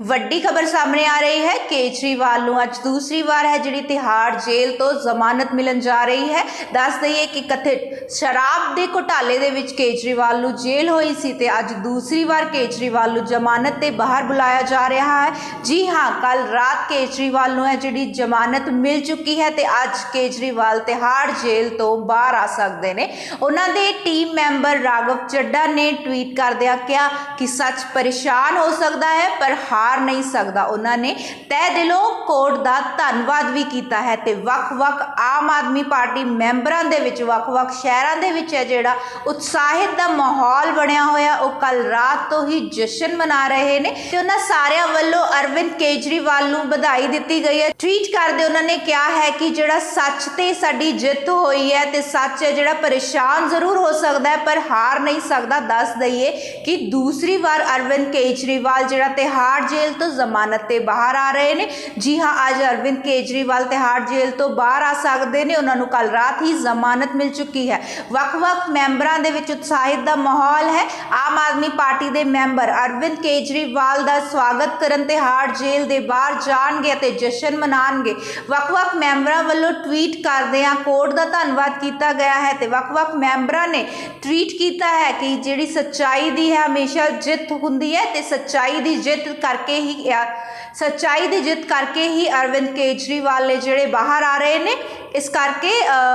ਵੱਡੀ ਖਬਰ ਸਾਹਮਣੇ ਆ ਰਹੀ ਹੈ। ਕੇਜਰੀਵਾਲ ਨੂੰ ਅੱਜ ਦੂਸਰੀ ਵਾਰ ਹੈ, ਜਿਹੜੀ ਤਿਹਾੜ ਜੇਲ੍ਹ ਤੋਂ ਜ਼ਮਾਨਤ ਮਿਲਣ ਜਾ ਰਹੀ ਹੈ। ਦੱਸ ਦਈਏ ਕਿ ਕਥਿਤ ਸ਼ਰਾਬ ਦੇ ਘੁਟਾਲੇ ਦੇ ਵਿੱਚ ਕੇਜਰੀਵਾਲ ਨੂੰ ਜੇਲ੍ਹ ਹੋਈ ਸੀ ਤੇ ਅੱਜ ਦੂਸਰੀ ਵਾਰ ਕੇਜਰੀਵਾਲ ਨੂੰ ਜ਼ਮਾਨਤ ਤੇ ਬਾਹਰ ਬੁਲਾਇਆ ਜਾ ਰਿਹਾ ਹੈ। ਜੀ ਹਾਂ ਕੱਲ ਰਾਤ ਕੇਜਰੀਵਾਲ ਨੂੰ ਹੈ, ਜਿਹੜੀ ਜ਼ਮਾਨਤ ਮਿਲ ਚੁੱਕੀ ਹੈ ਤੇ ਅੱਜ ਕੇਜਰੀਵਾਲ ਤਿਹਾੜ ਜੇਲ੍ਹ ਤੋਂ ਬਾਹਰ ਆ ਸਕਦੇ ਨੇ। ਉਹਨਾਂ ਦੇ ਟੀਮ ਮੈਂਬਰ ਰਾਘਵ ਚੱਡਾ ਨੇ ਟਵੀਟ ਕਰਦਿਆਂ ਕਿਹਾ ਕਿ ਸੱਚ ਪਰੇਸ਼ਾਨ ਹੋ ਸਕਦਾ ਹੈ, ਪਰ ਹਾਰ ਨਹੀਂ ਸਕਦਾ। ਉਹਨਾਂ ਨੇ ਤਹਿ ਦਿਲੋਂ ਕੋਰਟ ਦਾ ਧੰਨਵਾਦ ਵੀ ਕੀਤਾ ਹੈ ਤੇ ਵੱਖ-ਵੱਖ ਆਮ ਆਦਮੀ ਪਾਰਟੀ ਮੈਂਬਰਾਂ ਦੇ ਵਿੱਚ, ਵੱਖ-ਵੱਖ ਸ਼ਹਿਰਾਂ ਦੇ ਵਿੱਚ ਹੈ ਜਿਹੜਾ ਉਤਸ਼ਾਹਿਤ ਦਾ ਮਾਹੌਲ ਬਣਿਆ ਹੋਇਆ। ਉਹ ਕੱਲ ਰਾਤ ਤੋਂ ਹੀ ਜਸ਼ਨ ਮਨਾ ਰਹੇ ਨੇ ਤੇ ਉਹਨਾਂ ਸਾਰਿਆਂ ਵੱਲੋਂ ਅਰਵਿੰਦ ਕੇਜਰੀਵਾਲ ਨੂੰ ਵਧਾਈ ਦਿੱਤੀ ਗਈ ਹੈ। ਟਵੀਟ ਕਰਦੇ ਉਹਨਾਂ ਨੇ ਕਿਹਾ ਹੈ ਕਿ ਜਿਹੜਾ ਸੱਚ ਤੇ ਸਾਡੀ ਜਿੱਤ ਹੋਈ ਹੈ ਤੇ ਸੱਚ ਹੈ ਜਿਹੜਾ ਪਰੇਸ਼ਾਨ ਜ਼ਰੂਰ ਹੋ ਸਕਦਾ ਹੈ, ਪਰ ਹਾਰ ਨਹੀਂ ਸਕਦਾ। ਦੱਸ ਦਈਏ ਕਿ ਦੂਸਰੀ ਵਾਰ ਅਰਵਿੰਦ ਕੇਜਰੀਵਾਲ ਜਿਹੜਾ ਤਿਹਾੜ ਜੇਲ੍ਹ ਤੋਂ ਜ਼ਮਾਨਤ ਤੇ ਬਾਹਰ ਆ ਰਹੇ ਨੇ। ਜੀ ਹਾਂ, ਅੱਜ ਅਰਵਿੰਦ ਕੇਜਰੀਵਾਲ ਤਿਹਾੜ ਜੇਲ੍ਹ ਤੋਂ ਬਾਹਰ ਆ ਸਕਦੇ ਨੇ। ਉਹਨਾਂ ਨੂੰ ਕੱਲ ਰਾਤ ਹੀ ਜ਼ਮਾਨਤ ਮਿਲ ਚੁੱਕੀ ਹੈ। ਵੱਖ-ਵੱਖ ਮੈਂਬਰਾਂ ਦੇ ਵਿੱਚ ਉਤਸ਼ਾਹਿਤ ਦਾ ਮਾਹੌਲ ਹੈ। ਆਮ ਆਦਮੀ ਪਾਰਟੀ ਦੇ ਮੈਂਬਰ ਅਰਵਿੰਦ ਕੇਜਰੀਵਾਲ ਦਾ ਸਵਾਗਤ ਕਰਨ ਤਿਹਾੜ ਜੇਲ੍ਹ ਦੇ ਬਾਹਰ ਜਾਣਗੇ ਅਤੇ ਜਸ਼ਨ ਮਨਾਣਗੇ। ਵੱਖ-ਵੱਖ ਮੈਂਬਰਾਂ ਵੱਲੋਂ ਟਵੀਟ ਕਰਦਿਆਂ ਕੋਰਟ ਦਾ ਧੰਨਵਾਦ ਕੀਤਾ ਗਿਆ ਹੈ ਤੇ ਵੱਖ-ਵੱਖ ਮੈਂਬਰਾਂ ਨੇ ਟਵੀਟ ਕੀਤਾ ਹੈ ਕਿ ਜਿਹੜੀ ਸੱਚਾਈ ਦੀ ਹੈ, ਹਮੇਸ਼ਾ ਜਿੱਤ ਹੁੰਦੀ ਹੈ ਤੇ ਸੱਚਾਈ ਦੀ ਜਿੱਤ ਕਰਕੇ ਹੀ ਅ, ਸੱਚਾਈ ਦੀ ਜਿੱਤ ਕਰਕੇ ਹੀ ਅਰਵਿੰਦ ਕੇਜਰੀਵਾਲ ਨੇ ਜਿਹੜੇ ਬਾਹਰ ਆ ਰਹੇ ਨੇ ਇਸ ਕਰਕੇ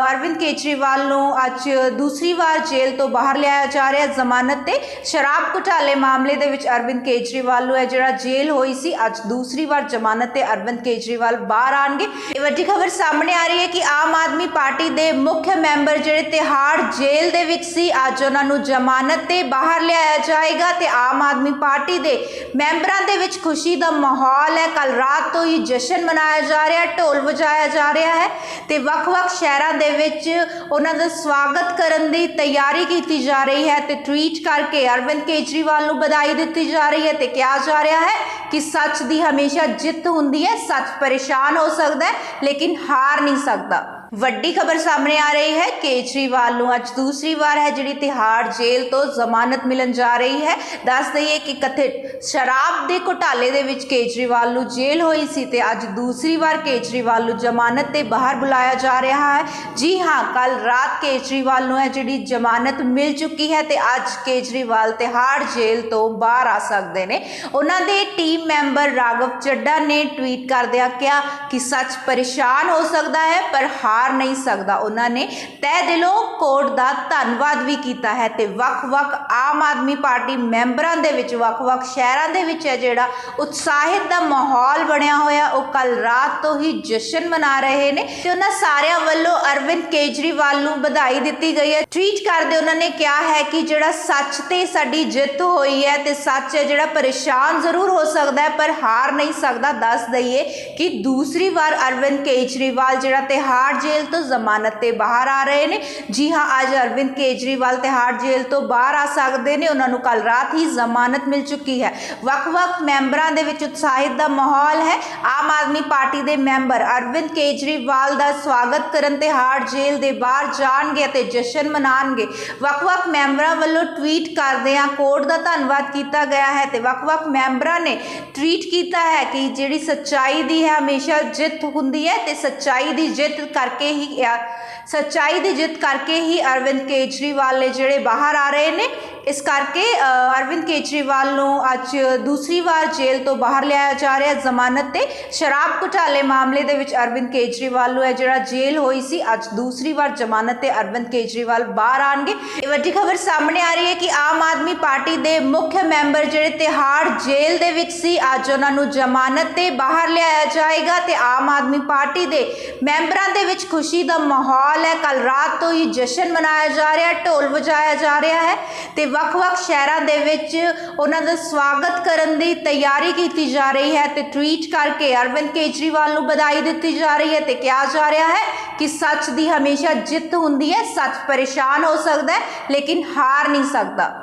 ਅਰਵਿੰਦ ਕੇਜਰੀਵਾਲ ਨੂੰ ਅੱਜ ਦੂਸਰੀ ਵਾਰ ਜੇਲ੍ਹ ਤੋਂ ਬਾਹਰ ਲਿਆਇਆ ਜਾ ਰਿਹਾ ਜ਼ਮਾਨਤ ਤੇ ਸ਼ਰਾਬ ਘੁਟਾਲੇ ਮਾਮਲੇ ਦੇ ਵਿੱਚ ਅਰਵਿੰਦ ਕੇਜਰੀਵਾਲ ਨੂੰ ਹੈ ਜਿਹੜਾ ਜੇਲ੍ਹ ਹੋਈ ਸੀ, ਅੱਜ ਦੂਸਰੀ ਵਾਰ ਜ਼ਮਾਨਤ ਤੇ ਅਰਵਿੰਦ ਕੇਜਰੀਵਾਲ ਬਾਹਰ ਆਣਗੇ ਇਹ ਵੱਡੀ ਖਬਰ ਸਾਹਮਣੇ ਆ ਰਹੀ ਹੈ ਕਿ ਆਮ ਆਦਮੀ ਪਾਰਟੀ ਦੇ ਮੁੱਖ ਮੈਂਬਰ ਜਿਹੜੇ ਤਿਹਾੜ ਜੇਲ੍ਹ ਦੇ ਵਿੱਚ ਸੀ, ਅੱਜ ਉਹਨਾਂ ਨੂੰ ਜ਼ਮਾਨਤ ਤੇ ਬਾਹਰ ਲਿਆਇਆ ਜਾਏਗਾ ਤੇ ਆਮ ਆਦਮੀ ਪਾਰਟੀ ਦੇ ਮੈਂਬਰਾਂ ਦੇ ਵਿੱਚ ਖੁਸ਼ੀ ਦਾ ਮਾਹੌਲ ਹੈ। ਕੱਲ ਰਾਤ ਤੋਂ ਹੀ ਜਸ਼ਨ ਮਨਾਇਆ ਜਾ ਰਿਹਾ, ਢੋਲ ਵਜਾਇਆ ਜਾ ਰਿਹਾ ਹੈ ਤੇ ਵੱਖ-ਵੱਖ ਸ਼ਹਿਰਾਂ ਦੇ ਵਿੱਚ ਉਹਨਾਂ ਦਾ ਸਵਾਗਤ ਕਰਨ ਦੀ ਤਿਆਰੀ ਕੀਤੀ ਜਾ ਰਹੀ ਹੈ ਤੇ ਟਵੀਟ ਕਰਕੇ ਅਰਵਿੰਦ ਕੇਜਰੀਵਾਲ ਨੂੰ ਵਧਾਈ ਦਿੱਤੀ ਜਾ ਰਹੀ ਹੈ ਤੇ ਕਿਹਾ ਜਾ ਰਿਹਾ ਹੈ ਕਿ ਸੱਚ ਦੀ ਹਮੇਸ਼ਾ ਜਿੱਤ ਹੁੰਦੀ ਹੈ, ਸੱਚ ਪਰੇਸ਼ਾਨ ਹੋ ਸਕਦਾ ਹੈ, ਲੇਕਿਨ ਹਾਰ ਨਹੀਂ ਸਕਦਾ। ਵੱਡੀ ਖਬਰ ਸਾਹਮਣੇ ਆ ਰਹੀ ਹੈ। ਕੇਜਰੀਵਾਲ ਨੂੰ ਅੱਜ ਦੂਸਰੀ ਵਾਰ ਹੈ, ਜਿਹੜੀ ਤਿਹਾੜ ਜੇਲ੍ਹ ਤੋਂ ਜ਼ਮਾਨਤ ਮਿਲਣ ਜਾ ਰਹੀ ਹੈ। ਦੱਸ ਦਈਏ ਕਿ ਕਥਿਤ ਸ਼ਰਾਬ ਦੇ ਘੁਟਾਲੇ ਦੇ ਵਿੱਚ ਕੇਜਰੀਵਾਲ ਨੂੰ ਜੇਲ੍ਹ ਹੋਈ ਸੀ ਤੇ ਅੱਜ ਦੂਸਰੀ ਵਾਰ ਕੇਜਰੀਵਾਲ ਨੂੰ ਜ਼ਮਾਨਤ ਤੇ ਬਾਹਰ ਬੁਲਾਇਆ ਜਾ ਰਿਹਾ ਹੈ। ਜੀ ਹਾਂ ਕੱਲ ਰਾਤ ਕੇਜਰੀਵਾਲ ਨੂੰ ਹੈ, ਜਿਹੜੀ ਜ਼ਮਾਨਤ ਮਿਲ ਚੁੱਕੀ ਹੈ ਤੇ ਅੱਜ ਕੇਜਰੀਵਾਲ ਤਿਹਾੜ ਜੇਲ੍ਹ ਤੋਂ ਬਾਹਰ ਆ ਸਕਦੇ ਨੇ। ਉਹਨਾਂ ਦੇ ਟੀਮ ਮੈਂਬਰ ਰਾਘਵ ਚੱਡਾ ਨੇ ਟਵੀਟ ਕਰਦਿਆਂ ਕਿਹਾ ਕਿ ਸੱਚ ਪਰੇਸ਼ਾਨ ਹੋ ਸਕਦਾ ਹੈ, ਪਰ ਹਾਰ ਨਹੀਂ ਸਕਦਾ। ਉਹਨਾਂ ਨੇ ਤਹਿ ਦਿਲੋਂ ਕੋਰਟ ਦਾ ਧੰਨਵਾਦ ਵੀ ਕੀਤਾ ਹੈ ਤੇ ਵੱਖ-ਵੱਖ ਆਮ ਆਦਮੀ ਪਾਰਟੀ ਮੈਂਬਰਾਂ ਦੇ ਵਿੱਚ, ਵੱਖ-ਵੱਖ ਸ਼ਹਿਰਾਂ ਦੇ ਵਿੱਚ ਹੈ ਜਿਹੜਾ ਉਤਸ਼ਾਹਿਤ ਦਾ ਮਾਹੌਲ ਬਣਿਆ ਹੋਇਆ। ਉਹ ਕੱਲ ਰਾਤ ਤੋਂ ਹੀ ਜਸ਼ਨ ਮਨਾ ਰਹੇ ਨੇ ਤੇ ਉਹਨਾਂ ਸਾਰਿਆਂ ਵੱਲੋਂ ਅਰਵਿੰਦ ਕੇਜਰੀਵਾਲ ਨੂੰ ਵਧਾਈ ਦਿੱਤੀ ਗਈ ਹੈ। ਟਵੀਟ ਕਰਦੇ ਉਹਨਾਂ ਨੇ ਕਿਹਾ ਹੈ ਕਿ ਜਿਹੜਾ ਸੱਚ ਤੇ ਸਾਡੀ ਜਿੱਤ ਹੋਈ ਹੈ ਤੇ ਸੱਚ ਹੈ ਜਿਹੜਾ ਪਰੇਸ਼ਾਨ ਜ਼ਰੂਰ ਹੋ ਸਕਦਾ ਹੈ, ਪਰ ਹਾਰ ਨਹੀਂ ਸਕਦਾ। ਦੱਸ ਦਈਏ ਕਿ ਦੂਸਰੀ ਵਾਰ ਅਰਵਿੰਦ ਕੇਜਰੀਵਾਲ ਜਿਹੜਾ ਤਿਹਾੜ ਜੇਲ੍ਹ ਤੋਂ ਜ਼ਮਾਨਤ ਤੇ ਬਾਹਰ ਆ ਰਹੇ ਨੇ। ਜੀ ਹਾਂ, ਅੱਜ ਅਰਵਿੰਦ ਕੇਜਰੀਵਾਲ ਤਿਹਾੜ ਜੇਲ੍ਹ ਤੋਂ ਬਾਹਰ ਆ ਸਕਦੇ ਨੇ। ਉਹਨਾਂ ਨੂੰ ਕੱਲ ਰਾਤ ਹੀ ਜ਼ਮਾਨਤ ਮਿਲ ਚੁੱਕੀ ਹੈ। ਵੱਖ-ਵੱਖ ਮੈਂਬਰਾਂ ਦੇ ਵਿੱਚ ਉਤਸ਼ਾਹਿਤ ਦਾ ਮਾਹੌਲ ਹੈ। ਆਮ ਆਦਮੀ ਪਾਰਟੀ ਦੇ ਮੈਂਬਰ ਅਰਵਿੰਦ ਕੇਜਰੀਵਾਲ ਦਾ ਸਵਾਗਤ ਕਰਨ ਤਿਹਾੜ ਜੇਲ੍ਹ ਦੇ ਬਾਹਰ ਜਾਣਗੇ ਅਤੇ ਜਸ਼ਨ ਮਨਾਣਗੇ। ਵੱਖ-ਵੱਖ ਮੈਂਬਰਾਂ ਵੱਲੋਂ ਟਵੀਟ ਕਰਦਿਆਂ ਕੋਰਟ ਦਾ ਧੰਨਵਾਦ ਕੀਤਾ ਗਿਆ ਹੈ ਤੇ ਵੱਖ-ਵੱਖ ਮੈਂਬਰਾਂ ਨੇ ਟਵੀਟ ਕੀਤਾ ਹੈ ਕਿ ਜਿਹੜੀ ਸੱਚਾਈ ਦੀ ਹੈ, ਹਮੇਸ਼ਾ ਜਿੱਤ ਹੁੰਦੀ ਹੈ ਤੇ ਸੱਚਾਈ ਦੀ ਜਿੱਤ ਕਰਕੇ ਹੀ ਸੱਚਾਈ ਦੀ ਜਿੱਤ ਕਰਕੇ ਹੀ ਅਰਵਿੰਦ ਕੇਜਰੀਵਾਲ ਨੇ ਜਿਹੜੇ ਬਾਹਰ ਆ ਰਹੇ ਨੇ ਇਸ ਕਰਕੇ ਅਰਵਿੰਦ ਕੇਜਰੀਵਾਲ ਨੂੰ ਅੱਜ ਦੂਸਰੀ ਵਾਰ ਜੇਲ੍ਹ ਤੋਂ ਬਾਹਰ ਲਿਆਇਆ ਜਾ ਰਿਹਾ ਜ਼ਮਾਨਤ ਤੇ ਸ਼ਰਾਬ ਘੁਟਾਲੇ ਮਾਮਲੇ ਦੇ ਵਿੱਚ ਅਰਵਿੰਦ ਕੇਜਰੀਵਾਲ ਨੂੰ ਹੈ ਜਿਹੜਾ ਜੇਲ੍ਹ ਹੋਈ ਸੀ, ਅੱਜ ਦੂਸਰੀ ਵਾਰ ਜ਼ਮਾਨਤ ਤੇ ਅਰਵਿੰਦ ਕੇਜਰੀਵਾਲ ਬਾਹਰ ਆਣਗੇ ਇਹ ਵੱਡੀ ਖਬਰ ਸਾਹਮਣੇ ਆ ਰਹੀ ਹੈ ਕਿ ਆਮ ਆਦਮੀ ਪਾਰਟੀ ਦੇ ਮੁੱਖ ਮੈਂਬਰ ਜਿਹੜੇ ਤਿਹਾੜ ਜੇਲ੍ਹ ਦੇ ਵਿੱਚ ਸੀ, ਅੱਜ ਉਹਨਾਂ ਨੂੰ ਜ਼ਮਾਨਤ ਤੇ ਬਾਹਰ ਲਿਆਇਆ ਜਾਏਗਾ ਤੇ ਆਮ ਆਦਮੀ ਪਾਰਟੀ ਦੇ ਮੈਂਬਰਾਂ ਦੇ ਵਿੱਚ ਖੁਸ਼ੀ ਦਾ ਮਾਹੌਲ ਹੈ। ਕੱਲ ਰਾਤ ਤੋਂ ਹੀ ਜਸ਼ਨ ਮਨਾਇਆ ਜਾ ਰਿਹਾ, ਢੋਲ ਵਜਾਇਆ ਜਾ ਰਿਹਾ ਹੈ ਤੇ ਵੱਖ-ਵੱਖ ਸ਼ਹਿਰਾਂ ਦੇ ਵਿੱਚ ਉਹਨਾਂ ਦਾ ਸਵਾਗਤ ਕਰਨ ਦੀ ਤਿਆਰੀ ਕੀਤੀ ਜਾ ਰਹੀ ਹੈ ਤੇ ਟਵੀਟ ਕਰਕੇ ਅਰਵਿੰਦ ਕੇਜਰੀਵਾਲ ਨੂੰ ਵਧਾਈ ਦਿੱਤੀ ਜਾ ਰਹੀ ਹੈ ਤੇ ਕਿਹਾ ਜਾ ਰਿਹਾ ਹੈ ਕਿ ਸੱਚ ਦੀ ਹਮੇਸ਼ਾ ਜਿੱਤ ਹੁੰਦੀ ਹੈ, ਸੱਚ ਪਰੇਸ਼ਾਨ ਹੋ ਸਕਦਾ ਹੈ, ਲੇਕਿਨ ਹਾਰ ਨਹੀਂ ਸਕਦਾ।